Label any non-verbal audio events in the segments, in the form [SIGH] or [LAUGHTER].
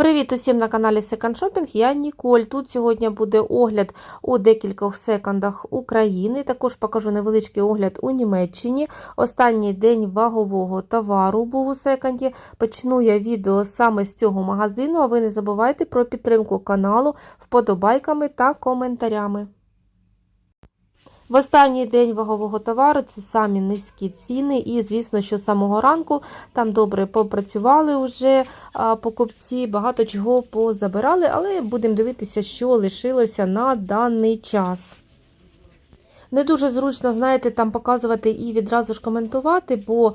Привіт усім на каналі Second Shopping. Я Ніколь. Тут сьогодні буде огляд у декількох секондах України. Також покажу невеличкий огляд у Німеччині. Останній день вагового товару був у секонді. Почну я відео саме з цього магазину. А ви не забувайте про підтримку каналу вподобайками та коментарями. В останній день вагового товару це самі низькі ціни, і, звісно, що з самого ранку там добре попрацювали вже покупці, багато чого позабирали, але будемо дивитися, що лишилося на даний час. Не дуже зручно, знаєте, там показувати і відразу ж коментувати, бо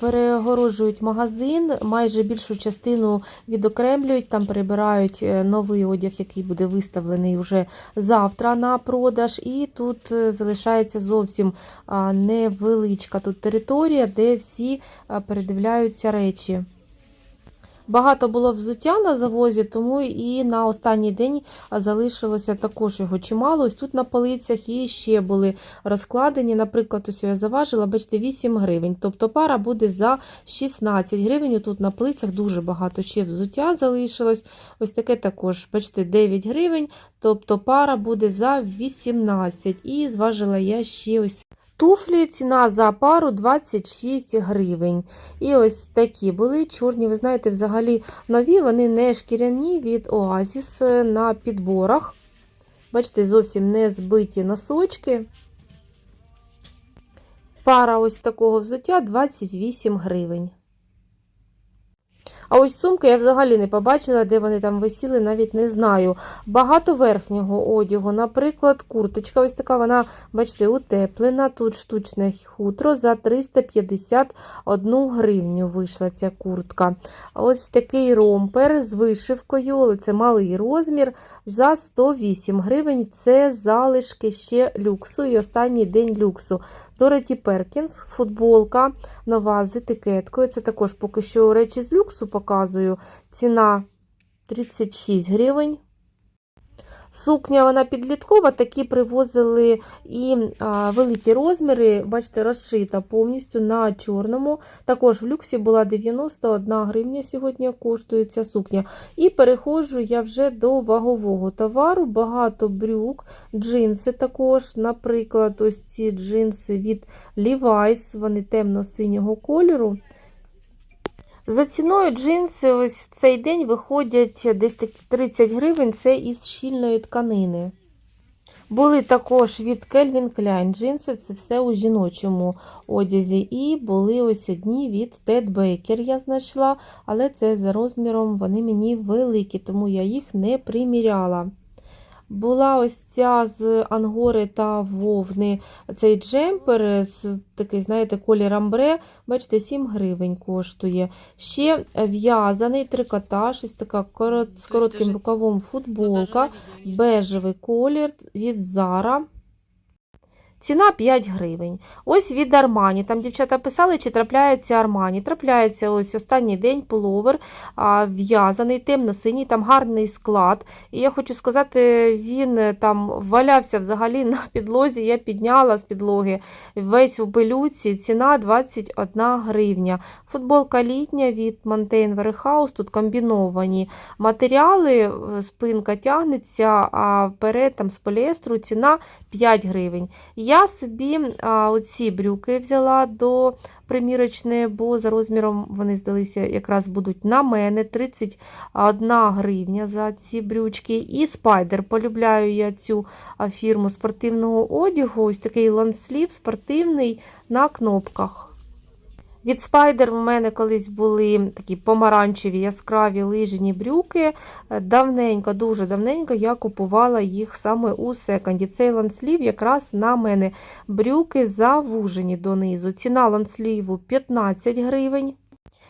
перегорожують магазин, майже більшу частину відокремлюють, там перебирають е, новий одяг, який буде виставлений вже завтра на продаж. І тут е, залишається зовсім невеличка тут територія, де всі передивляються речі. Багато було взуття на завозі, тому і на останній день залишилося також його чимало. Ось тут на полицях і ще були розкладені. Наприклад, ось я заважила, бачите, 8 гривень. Тобто пара буде за 16 гривень. Тут на полицях дуже багато ще взуття залишилось. Ось таке також, бачите, 9 гривень. Тобто пара буде за 18. І зважила я ще ось. Туфлі ціна за пару 26 гривень. І ось такі були чорні, ви знаєте, взагалі нові, вони не шкіряні від Оазіс на підборах. Бачите, зовсім не збиті носочки. Пара ось такого взуття 28 гривень. А ось сумки я взагалі не побачила, де вони там висіли, навіть не знаю. Багато верхнього одягу, наприклад, курточка, ось така вона, бачите, утеплена. Тут штучне хутро за 351 гривню вийшла ця куртка. Ось такий ромпер з вишивкою, але це малий розмір, за 108 гривень. Це залишки ще люксу і останній день люксу. Дороті Перкінс, футболка нова з етикеткою. Це також поки що речі з люксу показую. Ціна 36 гривень. Сукня вона підліткова, такі привозили і а, великі розміри, бачите, розшита повністю на чорному. Також в люксі була 91 гривня сьогодні коштує ця сукня. І переходжу я вже до вагового товару. Багато брюк, джинси також. Наприклад, ось ці джинси від Levi's, вони темно-синього кольору. За ціною джинси ось в цей день виходять десь такі 30 гривень, це із щільної тканини. Були також від Calvin Klein джинси, це все у жіночому одязі. І були ось одні від Ted Baker я знайшла, але це за розміром вони мені великі, тому я їх не приміряла. Була ось ця з ангори та вовни цей джемпер з такий, знаєте, колір амбре, бачите, 7 гривень коштує. Ще в'язаний трикотаж, ось така корот, з коротким рукавом футболка, бежевий колір від Zara. Ціна 5 гривень. Ось від Армані. Там дівчата писали, чи трапляється Армані. Трапляється ось останній день пуловер, в'язаний, темно-синій, там гарний склад. І я хочу сказати, він там валявся взагалі на підлозі. Я підняла з підлоги весь у пилюці. Ціна 21 гривня. Футболка літня від Mountain Warehouse, тут комбіновані матеріали, спинка тягнеться, а вперед там з поліестру ціна 5 гривень. Я собі а, оці брюки взяла до примірочної, бо за розміром вони здалися, якраз будуть на мене 31 гривня за ці брючки. І спайдер. Полюбляю я цю фірму спортивного одягу. Ось такий ланслів спортивний на кнопках. Від Spider в мене колись були такі помаранчеві яскраві лижні брюки. Давненько, дуже давненько я купувала їх саме у секонді. Цей ланслів якраз на мене брюки завужені донизу. Ціна лансліву 15 гривень.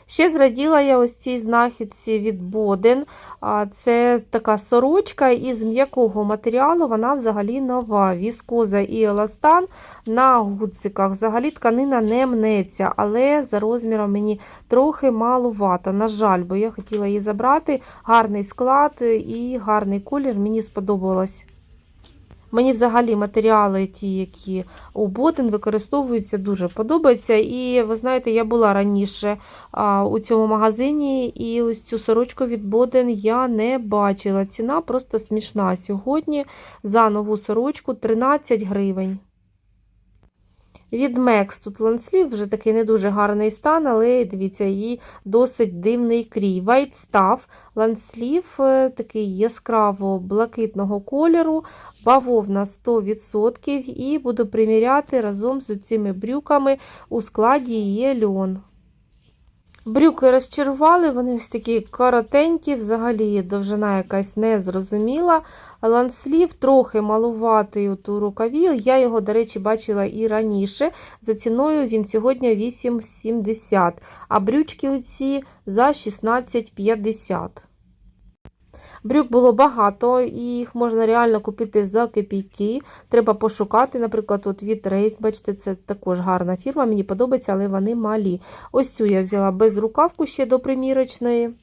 Ще зраділа я ось цій знахідці від Боден. Це така сорочка із м'якого матеріалу, вона взагалі нова. Віскоза і еластан на гудзиках. Взагалі тканина не мнеться, але за розміром мені трохи малувато. На жаль, бо я хотіла її забрати. Гарний склад і гарний колір, мені сподобалось. Мені взагалі матеріали, ті, які у Боден використовуються, дуже подобаються. І ви знаєте, я була раніше у цьому магазині, і ось цю сорочку від Боден я не бачила. Ціна просто смішна сьогодні за нову сорочку 13 гривень. Від Мекс тут ланслів вже такий не дуже гарний стан, але дивіться, її досить дивний крій. White ланслів е, такий яскраво блакитного кольору, бавовна 100% і буду приміряти разом з цими брюками у складі є льон. Брюки розчарували, вони ось такі коротенькі, взагалі довжина якась незрозуміла. Ланслів трохи малуватий у рукаві. Я його, до речі, бачила і раніше. За ціною він сьогодні 8,70, а брючки оці за 16,50. Брюк було багато, і їх можна реально купити за копійки. Треба пошукати, наприклад, от від Рейс, бачите, це також гарна фірма, мені подобається, але вони малі. Ось цю я взяла без рукавку ще до примірочної.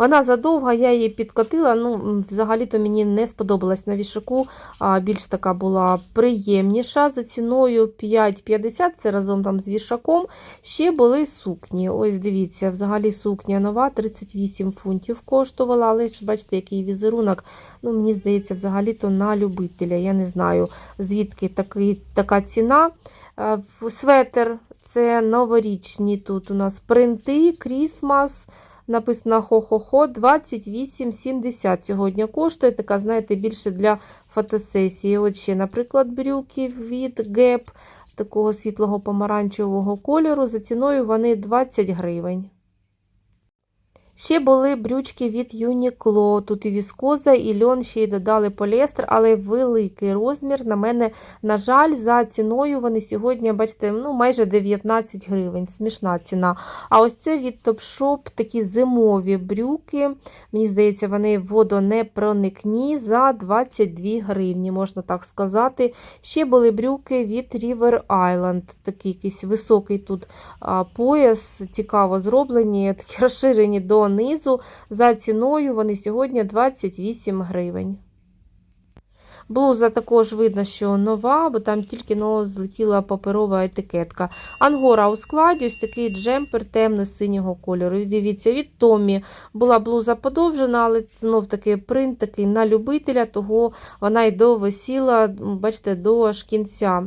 Вона задовга, я її підкотила. Ну, взагалі-то мені не сподобалась на вішаку, а більш така була приємніша. За ціною 5,50, це разом там з вішаком. Ще були сукні. Ось дивіться, взагалі сукня нова, 38 фунтів коштувала, але ж бачите, який візерунок. Ну, Мені здається, взагалі-то на любителя. Я не знаю, звідки такий, така ціна. Е, Светер це новорічні тут у нас принти, крісмас. Написано хо-хо-хо 28,70 сьогодні коштує. Така, знаєте, більше для фотосесії. От ще, наприклад, брюки від Gap такого світлого помаранчевого кольору. За ціною вони 20 гривень. Ще були брючки від Uniqlo. Тут і віскоза, і льон, ще й додали поліестер, але великий розмір. На мене, на жаль, за ціною вони сьогодні, бачите, ну майже 19 гривень. Смішна ціна. А ось це від Topshop такі зимові брюки. Мені здається, вони водонепроникні за 22 гривні, можна так сказати. Ще були брюки від River Island. Такий якийсь високий тут пояс, цікаво зроблені, такі [LAUGHS] розширені до низу. За ціною вони сьогодні 28 гривень. Блуза також видно, що нова, бо там тільки но злетіла паперова етикетка. Ангора у складі, ось такий джемпер темно-синього кольору. Дивіться, від Томі була блуза подовжена, але знов таки принт такий на любителя, того вона й довисіла, бачите, до аж кінця.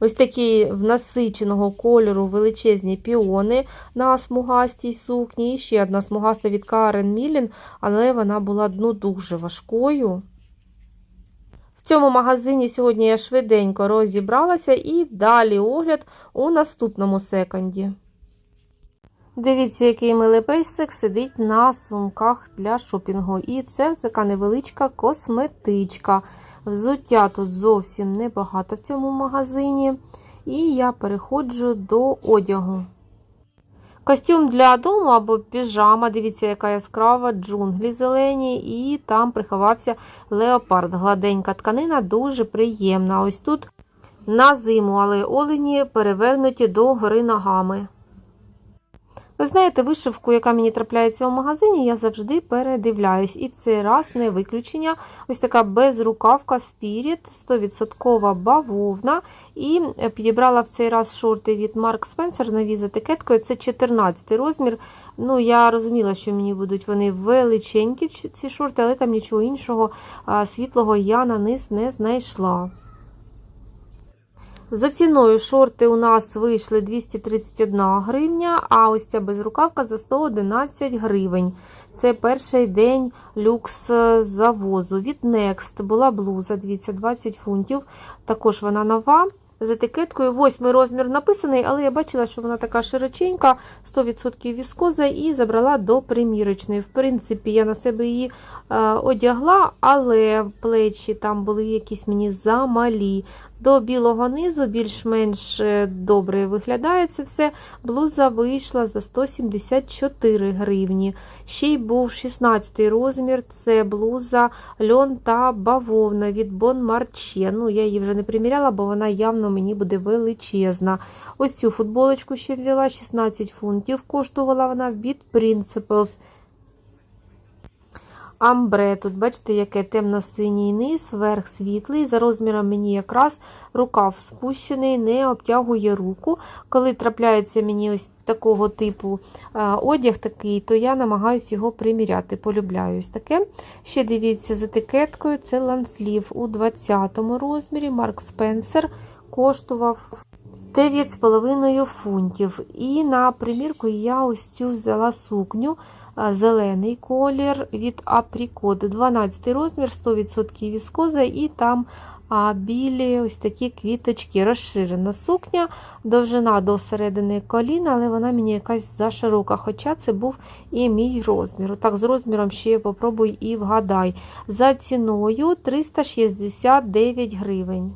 Ось такі в насиченого кольору величезні піони на смугастій сукні. І ще одна смугаста від Карен Мілін, але вона була ну, дуже важкою. В цьому магазині сьогодні я швиденько розібралася і далі огляд у наступному секонді. Дивіться, який милий пейсик сидить на сумках для шопінгу. І це така невеличка косметичка. Взуття тут зовсім небагато в цьому магазині. І я переходжу до одягу. Костюм для дому або піжама, дивіться, яка яскрава, джунглі зелені, і там приховався леопард. Гладенька тканина, дуже приємна. Ось тут на зиму, але олені перевернуті до гори ногами. Ви знаєте, вишивку, яка мені трапляється у магазині, я завжди передивляюсь. І в цей раз не виключення. Ось така безрукавка Spirit, 100% бавовна. І підібрала в цей раз шорти від Mark Spencer нові з етикеткою. Це 14 розмір. Ну, я розуміла, що мені будуть вони величенькі, ці шорти, але там нічого іншого світлого я на низ не знайшла. За ціною шорти у нас вийшли 231 гривня, а ось ця безрукавка за 111 гривень. Це перший день люкс завозу. Від Next була блуза, дивіться, 20 фунтів. Також вона нова. З етикеткою восьмий розмір написаний, але я бачила, що вона така широченька, 100% віскоза, і забрала до примірочної. В принципі, я на себе її е, одягла, але плечі там були якісь мені замалі. До білого низу більш-менш добре виглядає це все. Блуза вийшла за 174 гривні. Ще й був 16 розмір. Це блуза льон та бавовна від Bon Marche. Ну, я її вже не приміряла, бо вона явно мені буде величезна. Ось цю футболочку ще взяла 16 фунтів. Коштувала вона від Principles. Амбре. Тут, бачите, яке темно-синій низ, верх світлий. За розміром мені якраз рукав спущений, не обтягує руку. Коли трапляється мені ось такого типу е, одяг такий, то я намагаюся його приміряти. Полюбляю ось таке. Ще дивіться з етикеткою, це ланслів у 20 розмірі. Марк Спенсер коштував 9,5 фунтів. І на примірку я ось цю взяла сукню. Зелений колір від Apricot, 12 розмір, 100% віскоза, і там білі ось такі квіточки. Розширена сукня, довжина до середини коліна, але вона мені якась заширока, хоча це був і мій розмір. Так, з розміром ще попробуй і вгадай. За ціною 369 гривень.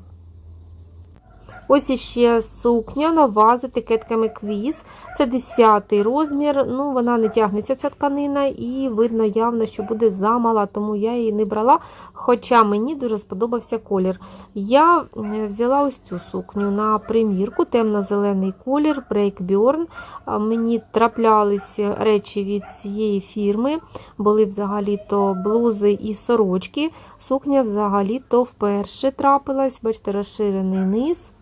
Ось іще сукня нова з етикетками квіз. Це 10 розмір. Ну, вона не тягнеться, ця тканина, і видно явно, що буде замала, тому я її не брала. Хоча мені дуже сподобався колір. Я взяла ось цю сукню на примірку, темно-зелений колір, Breakbjorn. Мені траплялись речі від цієї фірми. Були взагалі-то блузи і сорочки. Сукня взагалі-то вперше трапилась. Бачите, розширений низ.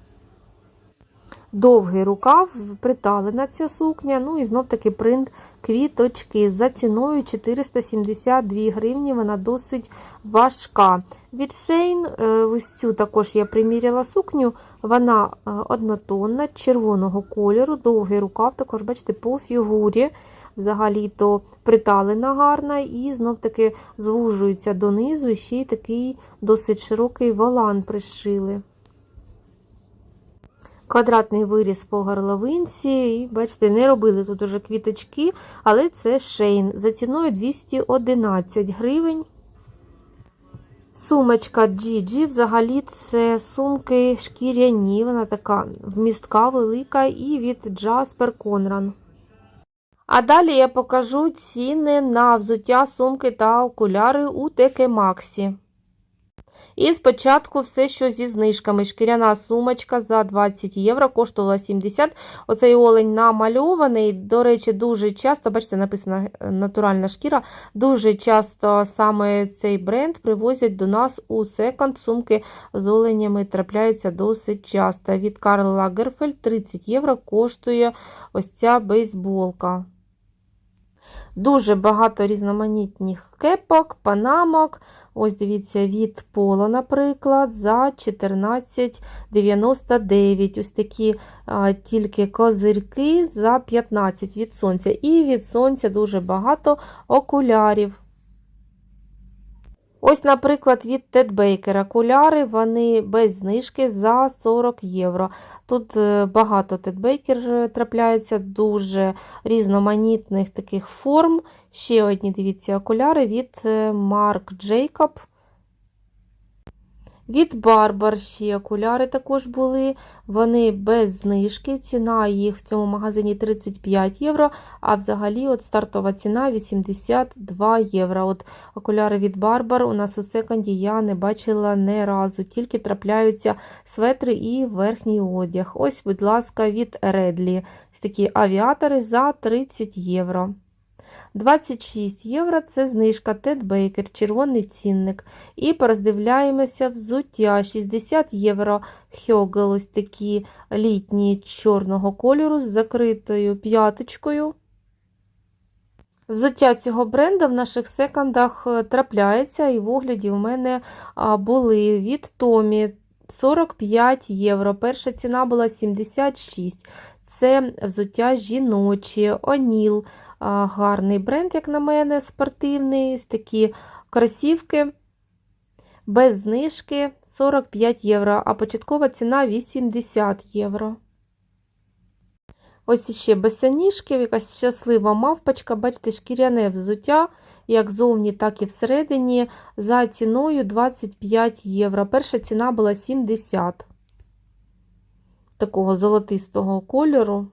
Довгий рукав, приталена ця сукня, ну і знов таки принт квіточки. За ціною 472 гривні, вона досить важка. Від Шейн, ось цю також я приміряла сукню, вона е, однотонна, червоного кольору, довгий рукав, також, бачите, по фігурі. Взагалі-то приталена гарна і знов таки звужується донизу, і ще й такий досить широкий волан пришили квадратний виріз по горловинці. І, бачите, не робили тут уже квіточки, але це шейн. За ціною 211 гривень. Сумочка Gigi, взагалі це сумки шкіряні, вона така вмістка велика і від Jasper Conran. А далі я покажу ціни на взуття, сумки та окуляри у ТК Максі. І спочатку все, що зі знижками. Шкіряна сумочка за 20 євро, коштувала 70. Оцей олень намальований. До речі, дуже часто, бачите, написано е, натуральна шкіра. Дуже часто саме цей бренд привозять до нас у секонд. Сумки з оленями трапляються досить часто. Від Карл Лагерфельд 30 євро коштує ось ця бейсболка. Дуже багато різноманітних кепок, панамок. Ось дивіться, від поло, наприклад, за 14,99. Ось такі а, тільки козирки за 15 від сонця. І від сонця дуже багато окулярів. Ось, наприклад, від Тед Бейкер окуляри, вони без знижки за 40 євро. Тут е, багато Тед Бейкер трапляється, дуже різноманітних таких форм. Ще одні, дивіться, окуляри від Марк Джейкоб. Від Барбар ще окуляри також були. Вони без знижки. Ціна їх в цьому магазині 35 євро, а взагалі от стартова ціна 82 євро. От Окуляри від Барбар у нас у секонді я не бачила не разу, тільки трапляються светри і верхній одяг. Ось, будь ласка, від Редлі. Ось такі авіатори за 30 євро. 26 євро це знижка Тед Бейкер, червоний цінник. І пороздивляємося взуття 60 євро Хьогел, ось такі літні чорного кольору з закритою п'яточкою. Взуття цього бренду в наших секондах е, трапляється, і в огляді у мене були від Томі 45 євро. Перша ціна була 76. Це взуття жіночі, Оніл гарний бренд, як на мене, спортивний. Ось такі кросівки без знижки 45 євро, а початкова ціна 80 євро. Ось іще босоніжки, якась щаслива мавпочка, бачите, шкіряне взуття, як зовні, так і всередині, за ціною 25 євро. Перша ціна була 70 такого золотистого кольору.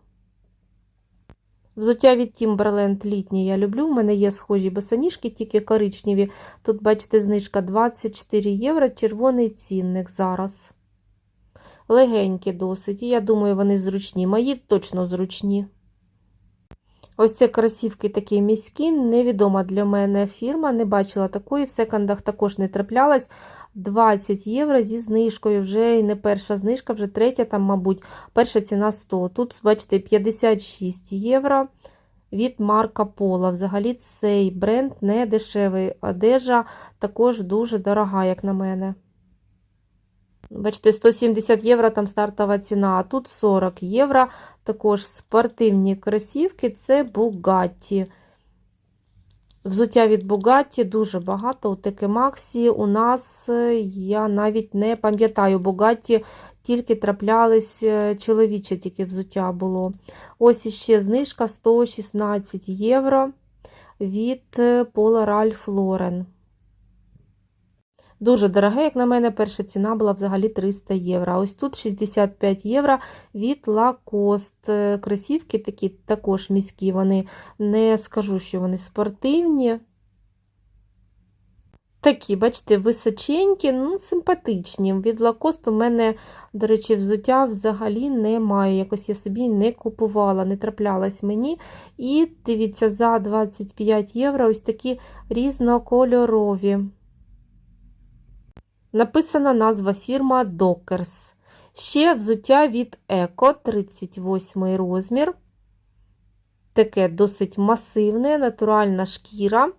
Взуття від Timberland літнє я люблю. У мене є схожі босоніжки, тільки коричневі. Тут, бачите, знижка 24 євро, червоний цінник зараз. Легенькі досить. І я думаю, вони зручні. Мої точно зручні. Ось це кросівки такі міські, невідома для мене фірма, не бачила такої, в секондах також не траплялась. 20 євро зі знижкою, вже не перша знижка, вже третя, там, мабуть, перша ціна 100. Тут, бачите, 56 євро від Марка Пола. Взагалі цей бренд не дешевий. Одежа також дуже дорога, як на мене. Бачите, 170 євро там стартова ціна, а тут 40 євро. Також спортивні кросівки це Bugatti. Взуття від Бугатті дуже багато. У Теке Максі у нас, е, я навіть не пам'ятаю, Бугатті тільки траплялись е, чоловіче, тільки взуття було. Ось іще знижка 116 євро від е, Pola Ralph Lauren. Дуже дороге, як на мене, перша ціна була взагалі 300 євро. Ось тут 65 євро від Lacoste. Кросівки такі також міські, вони не скажу, що вони спортивні. Такі, бачите, височенькі, ну, симпатичні. Від Lacoste у мене, до речі, взуття взагалі немає. Якось я собі не купувала, не траплялась мені. І дивіться, за 25 євро ось такі різнокольорові. Написана назва фірма Dockers. Ще взуття від Еко 38 розмір. Таке досить масивне, натуральна шкіра.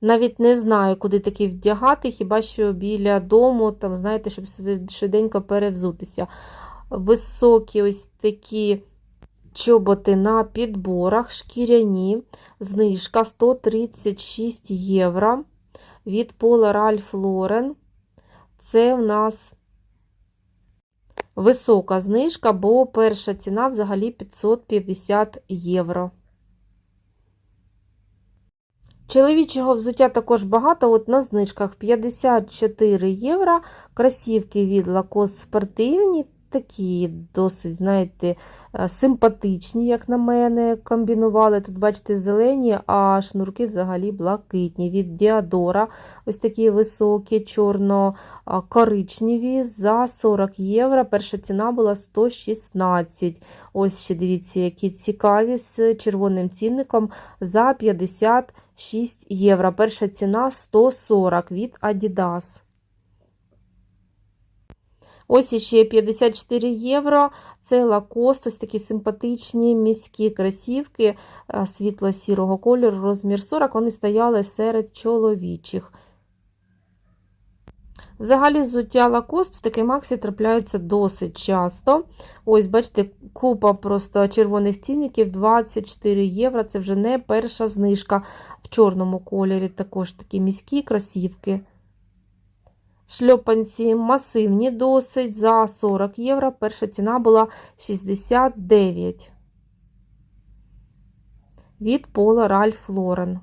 Навіть не знаю, куди такі вдягати, хіба що біля дому, там, знаєте, щоб швиденько перевзутися. Високі ось такі чоботи на підборах, шкіряні, знижка 136 євро від Пола Ральф Лорен. Це в нас висока знижка, бо перша ціна взагалі 550 євро. Чоловічого взуття також багато, от на знижках 54 євро. Красівки від Lacoste спортивні, такі досить, знаєте, симпатичні, як на мене, комбінували. Тут, бачите, зелені, а шнурки взагалі блакитні. Від Діадора ось такі високі, чорно-коричневі за 40 євро. Перша ціна була 116. Ось ще дивіться, які цікаві з червоним цінником за 56 євро. Перша ціна 140 від Adidas. Ось іще 54 євро. Це лакост, ось такі симпатичні міські красівки світло-сірого кольору, розмір 40, вони стояли серед чоловічих. Взагалі, зуття лакост в такій максі трапляються досить часто. Ось, бачите, купа просто червоних цінників 24 євро. Це вже не перша знижка в чорному кольорі, також такі міські красівки. Шльопанці масивні досить за 40 євро. Перша ціна була 69 від Пола Ральф Лорен.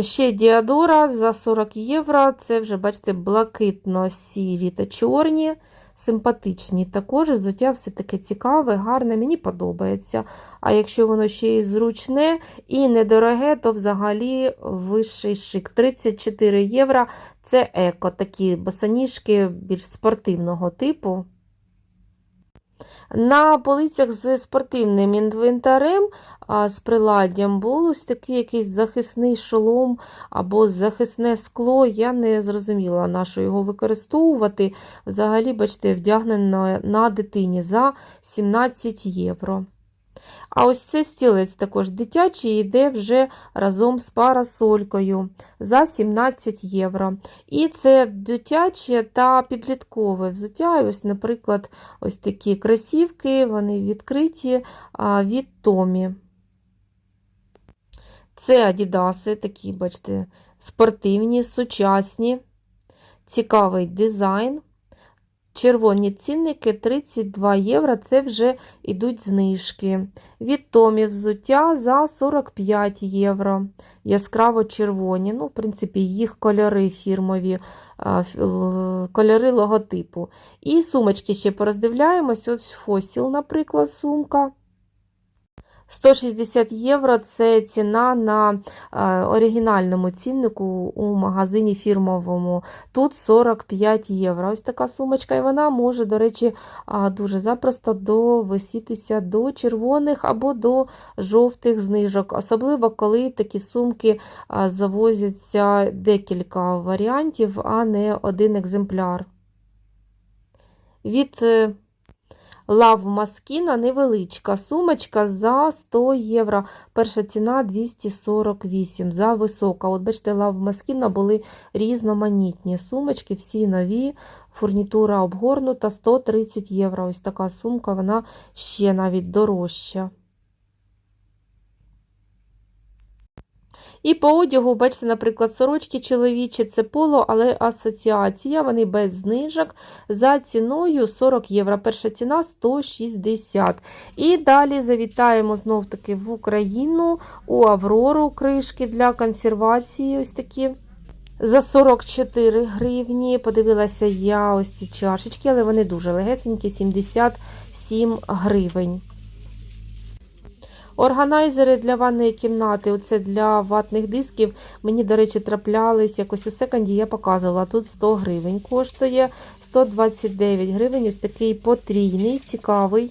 Ще Діадора за 40 євро. Це вже, бачите, блакитно-сірі та чорні, симпатичні. Також взуття все таке цікаве, гарне, мені подобається. А якщо воно ще й зручне і недороге, то взагалі вищий шик. 34 євро це еко, такі босоніжки більш спортивного типу. На полицях з спортивним інвентарем, з приладдям був ось такий якийсь захисний шолом або захисне скло. Я не зрозуміла, на що його використовувати. Взагалі, бачите, вдягнено на дитині за 17 євро. А ось цей стілець також дитячий йде вже разом з парасолькою за 17 євро. І це дитяче та підліткове взуття. Ось, Наприклад, ось такі красівки, вони відкриті від Томі. Це адідаси, такі, бачите, спортивні, сучасні, цікавий дизайн. Червоні цінники 32 євро це вже йдуть знижки. Від Томі взуття за 45 євро. Яскраво червоні. Ну, в принципі, їх кольори фірмові, кольори логотипу. І сумочки ще пороздивляємось. Ось фосіл, наприклад, сумка. 160 євро це ціна на е, оригінальному ціннику у магазині фірмовому. Тут 45 євро. Ось така сумочка, і вона може, до речі, дуже запросто довисітися до червоних або до жовтих знижок, особливо коли такі сумки завозяться декілька варіантів, а не один екземпляр. Від е, Лав Маскіна невеличка сумочка за 100 євро. Перша ціна 248 за висока. От бачите, Лав Маскіна були різноманітні сумочки, всі нові. Фурнітура обгорнута 130 євро. Ось така сумка, вона ще навіть дорожча. І по одягу, бачите, наприклад, сорочки чоловічі, це поло, але асоціація, вони без знижок за ціною 40 євро. Перша ціна 160. І далі завітаємо знов таки в Україну у Аврору кришки для консервації. Ось такі. За 44 гривні. Подивилася я ось ці чашечки, але вони дуже легесенькі, 77 гривень. Органайзери для ванної кімнати, оце для ватних дисків. Мені, до речі, траплялись якось у секонді, я показувала. Тут 100 гривень коштує, 129 гривень. Ось такий потрійний, цікавий,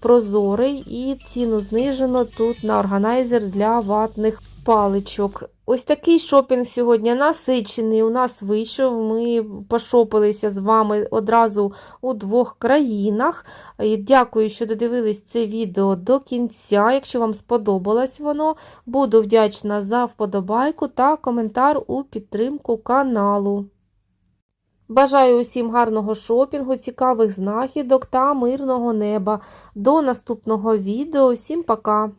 прозорий. І ціну знижено тут на органайзер для ватних паличок. Ось такий шопінг сьогодні насичений. У нас вийшов. Ми пошопилися з вами одразу у двох країнах. Дякую, що додивились це відео до кінця. Якщо вам сподобалось воно, буду вдячна за вподобайку та коментар у підтримку каналу. Бажаю усім гарного шопінгу, цікавих знахідок та мирного неба. До наступного відео. Всім пока!